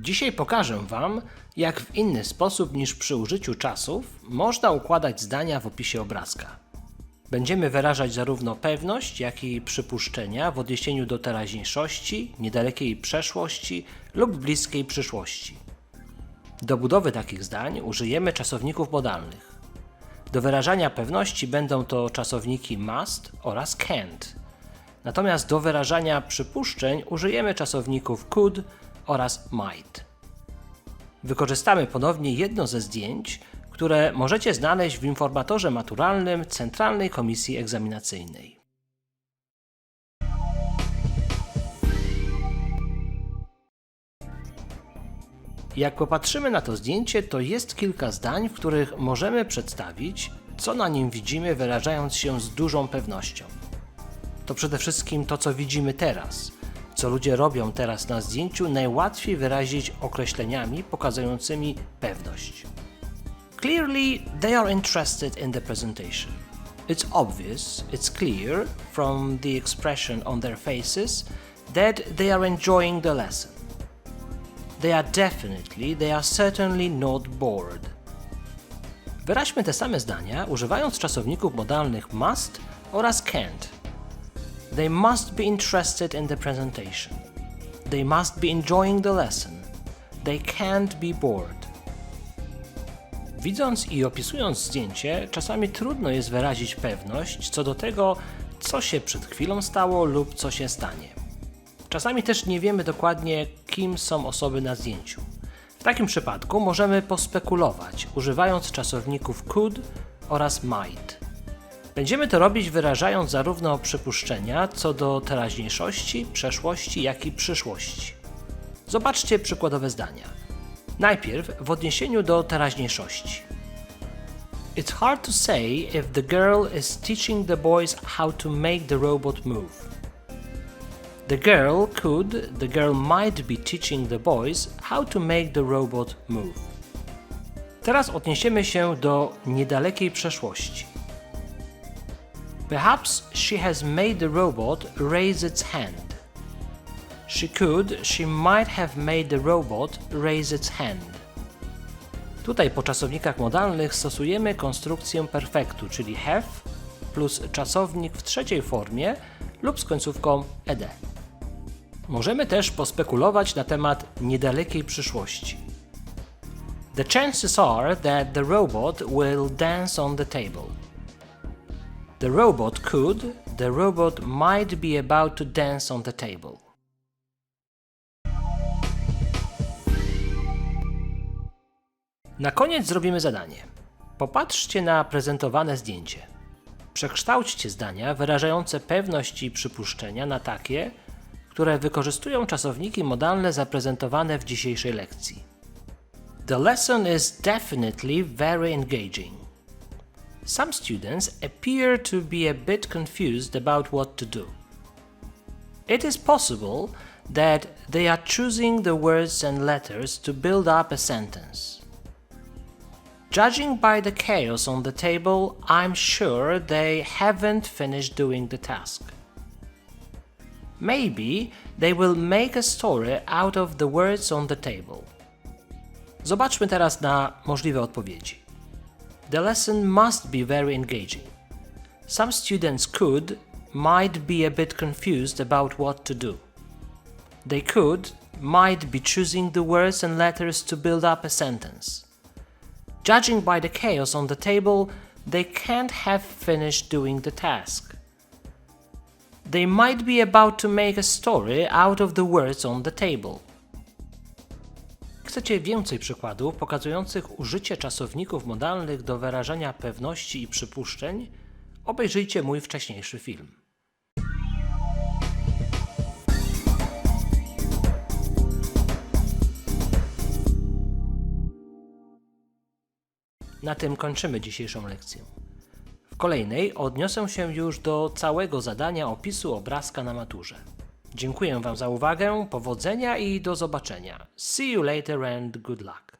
Dzisiaj pokażę Wam, jak w inny sposób niż przy użyciu czasów można układać zdania w opisie obrazka. Będziemy wyrażać zarówno pewność, jak i przypuszczenia w odniesieniu do teraźniejszości, niedalekiej przeszłości lub bliskiej przyszłości. Do budowy takich zdań użyjemy czasowników modalnych. Do wyrażania pewności będą to czasowniki must oraz can't. Natomiast do wyrażania przypuszczeń użyjemy czasowników could oraz might. Wykorzystamy ponownie jedno ze zdjęć, które możecie znaleźć w informatorze maturalnym Centralnej Komisji Egzaminacyjnej. Jak popatrzymy na to zdjęcie, to jest kilka zdań, w których możemy przedstawić, co na nim widzimy, wyrażając się z dużą pewnością. To przede wszystkim to, co widzimy teraz. Co ludzie robią teraz na zdjęciu, najłatwiej wyrazić określeniami pokazującymi pewność. Clearly, they are interested in the presentation. It's obvious, it's clear from the expression on their faces that they are enjoying the lesson. They are definitely, they are certainly not bored. Wyraźmy te same zdania używając czasowników modalnych must oraz can't. They must be interested in the presentation. They must be enjoying the lesson. They can't be bored. Widząc i opisując zdjęcie, czasami trudno jest wyrazić pewność co do tego, co się przed chwilą stało lub co się stanie. Czasami też nie wiemy dokładnie, kim są osoby na zdjęciu. W takim przypadku możemy pospekulować, używając czasowników could oraz might. Będziemy to robić wyrażając zarówno przypuszczenia co do teraźniejszości, przeszłości, jak i przyszłości. Zobaczcie przykładowe zdania. Najpierw w odniesieniu do teraźniejszości. It's hard to say if the girl is teaching the boys how to make the robot move. The girl could, the girl might be teaching the boys how to make the robot move. Teraz odniesiemy się do niedalekiej przeszłości. Perhaps she has made the robot raise its hand. She could, she might have made the robot raise its hand. Tutaj po czasownikach modalnych stosujemy konstrukcję perfektu, czyli have plus czasownik w trzeciej formie lub z końcówką ed. Możemy też pospekulować na temat niedalekiej przyszłości. The chances are that the robot will dance on the table. The robot could, the robot might be about to dance on the table. Na koniec zrobimy zadanie. Popatrzcie na prezentowane zdjęcie. Przekształćcie zdania wyrażające pewność i przypuszczenia na takie, które wykorzystują czasowniki modalne zaprezentowane w dzisiejszej lekcji. The lesson is definitely very engaging. Some students appear to be a bit confused about what to do. It is possible that they are choosing the words and letters to build up a sentence. Judging by the chaos on the table, I'm sure they haven't finished doing the task. Maybe they will make a story out of the words on the table. Zobaczmy teraz na możliwe odpowiedzi. The lesson must be very engaging. Some students could, might be a bit confused about what to do. They could, might be choosing the words and letters to build up a sentence. Judging by the chaos on the table, they can't have finished doing the task. They might be about to make a story out of the words on the table. Chcecie więcej przykładów pokazujących użycie czasowników modalnych do wyrażania pewności i przypuszczeń? Obejrzyjcie mój wcześniejszy film. Na tym kończymy dzisiejszą lekcję. W kolejnej odniosę się już do całego zadania opisu obrazka na maturze. Dziękuję Wam za uwagę, powodzenia i do zobaczenia. See you later and good luck.